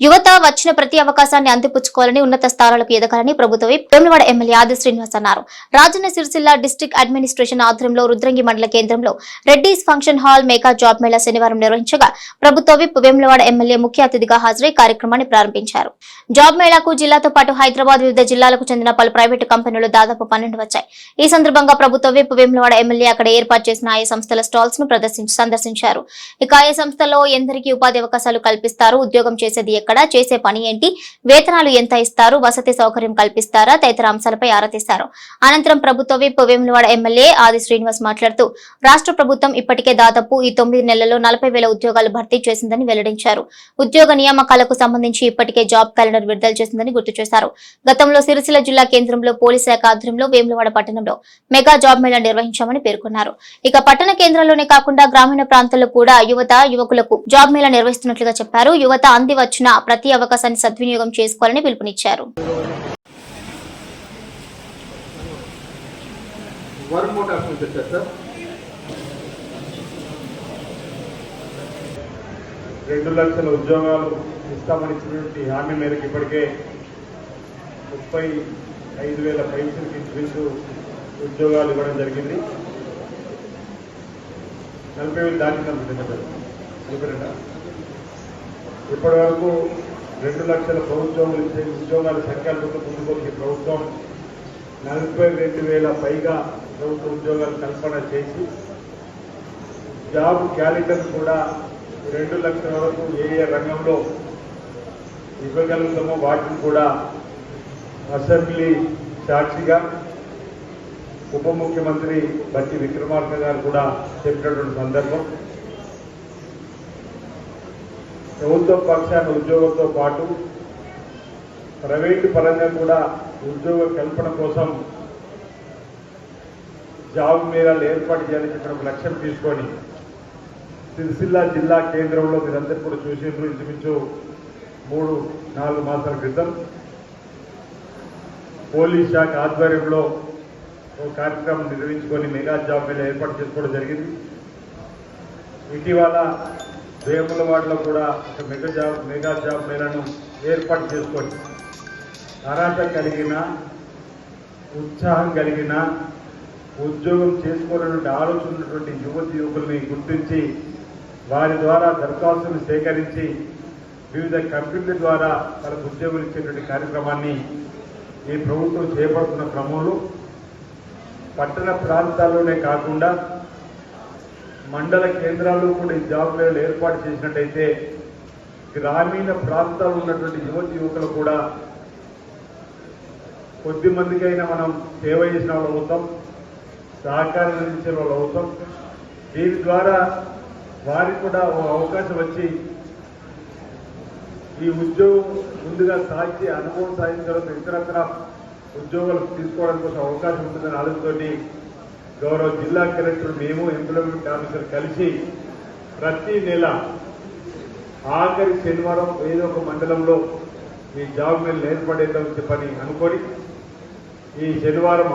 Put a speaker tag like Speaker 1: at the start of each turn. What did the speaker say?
Speaker 1: యువత వచ్చిన ప్రతి అవకాశాన్ని అందిపుచ్చుకోవాలని ఉన్నత స్థానాలకు ఎదగాలని ప్రభుత్వ విప్ వేములవాడ ఎమ్మెల్యే ఆది శ్రీనివాస్ అన్నారు. రాజన్న సిరిసిల్ల డిస్టిక్ అడ్మినిస్ట్రేషన్ ఆధ్వర్యంలో రుద్రంగి మండల కేంద్రంలో Reddy's function hall Meka job Mela శనివారం నిర్వహించగా ప్రభుత్వ విప్ వేములవాడ ఎమ్మెల్యే ముఖ్య అతిథిగా హాజరై కార్యక్రమాన్ని ప్రారంభించారు. జాబ్ మేళాకు జిల్లాతో పాటు హైదరాబాద్ వివిధ జిల్లాలకు చెందిన పలు ప్రైవేటు కంపెనీలు దాదాపు పన్నెండు వచ్చాయి. ఈ సందర్భంగా ప్రభుత్వ విప్ వేములవాడ ఎమ్మెల్యే అక్కడ ఏర్పాటు చేసిన ఆయా సంస్థల స్టాల్స్ను ప్రదర్శించి సందర్శించారు. ఇక ఆయా సంస్థలో ఎందరికీ ఉపాధి అవకాశాలు కల్పిస్తారు ఉద్యోగం చేసేది ఎక్కడ చేసే పని ఏంటి? వేతనాలు ఎంత ఇస్తారు? వసతి సౌకర్యం కల్పిస్తారా? తదితర అంశాలపై ఆరా తీశారు అనంతరం ప్రభుత్వ విప్ వేములవాడ ఎమ్మెల్యే ఆది శ్రీనివాస్ మాట్లాడుతూ రాష్ట్ర ప్రభుత్వం ఇప్పటికే దాదాపు ఈ తొమ్మిది నెలల్లో నలభై వేల ఉద్యోగాలు భర్తీ చేసిందని వెల్లడించారు. ఉద్యోగ నియామకాలకు సంబంధించి ఇప్పటికే జాబ్ క్యాలెండర్ విడుదల చేసిందని గుర్తు చేశారు. గతంలో సిరిసిల్ల జిల్లా కేంద్రంలో పోలీస్ శాఖ ఆధ్వర్యంలో వేములవాడ పట్టణంలో మెగా జాబ్ మేళా నిర్వహించామని పేర్కొన్నారు. ఇక పట్టణ కేంద్రాల్లోనే కాకుండా గ్రామీణ ప్రాంతాల్లో కూడా యువత యువకులకు జాబ్ మేళా నిర్వహిస్తున్నట్లుగా చెప్పారు. యువత అంది వచ్చిన ప్రతి అవకాశాన్ని సద్వినియోగం చేసుకోవాలని పిలుపునిచ్చారు.
Speaker 2: రెండు లక్షల ఉద్యోగాలు ఇస్తామని ఇచ్చినటువంటి హామీ మేరకు ఇప్పటికే ముప్పై ఐదు వేల పైసలకి ఇంచుమించు ఉద్యోగాలు ఇవ్వడం జరిగింది. నలభై వేలు దాటిందనుకుంటుంది సార్ నలభై రెండా? ఇప్పటి వరకు రెండు లక్షల ప్రభుత్వం ఇచ్చే ఉద్యోగాల సంఖ్యలతో ముందుకొచ్చి ప్రభుత్వం నలభై రెండు వేల పైగా ప్రభుత్వ ఉద్యోగాలు కల్పన చేసి జాబ్ క్యాలెండర్ కూడా రెండు లక్షల వరకు ఏ ఏ రంగంలో ఇవ్వగలుగుతామో వాటిని కూడా అసెంబ్లీ సాక్షిగా ఉప ముఖ్యమంత్రి బట్టి విక్రమార్క గారు కూడా చెప్పినటువంటి సందర్భం. ప్రభుత్వ పక్షాన ఉద్యోగంతో పాటు ప్రైవేటు పరంగా కూడా ఉద్యోగ కల్పన కోసం జాబ్ మేళాలు ఏర్పాటు చేయాలని చెప్పిన ఒక లక్ష్యం తీసుకొని సిరిసిల్ల జిల్లా కేంద్రంలో మీరందరూ కూడా చూసేందుకు ఇంచుమించు మూడు నాలుగు మాసాల క్రితం పోలీస్ శాఖ ఆధ్వర్యంలో ఒక కార్యక్రమం నిర్వహించుకొని మెగా జాబ్ మేళా ఏర్పాటు చేసుకోవడం జరిగింది. ఇటీవల వేములవాడలో కూడా ఒక మెగా జాబ్ మెగా జాబ్ మేళను ఏర్పాటు చేసుకోండి అర్హత కలిగిన ఉత్సాహం కలిగిన ఉద్యోగం చేసుకోవాలన్నటువంటి ఆలోచన ఉన్నటువంటి యువతి యువకుల్ని గుర్తించి వారి ద్వారా దరఖాస్తులు సేకరించి వివిధ కంపెనీల ద్వారా వాళ్ళకు ఉద్యోగులు ఇచ్చేటువంటి కార్యక్రమాన్ని ఈ ప్రభుత్వం చేపడుతున్న క్రమంలో పట్టణ ప్రాంతాల్లోనే కాకుండా మండల కేంద్రాల్లో కూడా ఈ జాబ్ మేళలు ఏర్పాటు చేసినట్టయితే గ్రామీణ ప్రాంతాల్లో ఉన్నటువంటి యువతి యువకులు కూడా కొద్ది మందికైనా మనం సేవ చేసిన వాళ్ళు అవుతాం సహకారం అందించిన వాళ్ళు అవుతాం. దీని ద్వారా వారికి కూడా ఓ అవకాశం వచ్చి ఈ ఉద్యోగం ముందుగా సాధించి అనుభవం సాధించిన ఇతరత్ర ఉద్యోగాలు తీసుకోవడం కోసం అవకాశం ఉంటుందని ఆలోచనతోటి గౌరవ జిల్లా కలెక్టర్ మేము ఎంప్లాయ్మెంట్ ఆఫీసర్ కలిసి ప్రతి నెల ఆఖరి శనివారం ఏదో ఒక మండలంలో ఈ జాబ్ మీద ఏర్పడేద్దామని పని అనుకొని ఈ శనివారం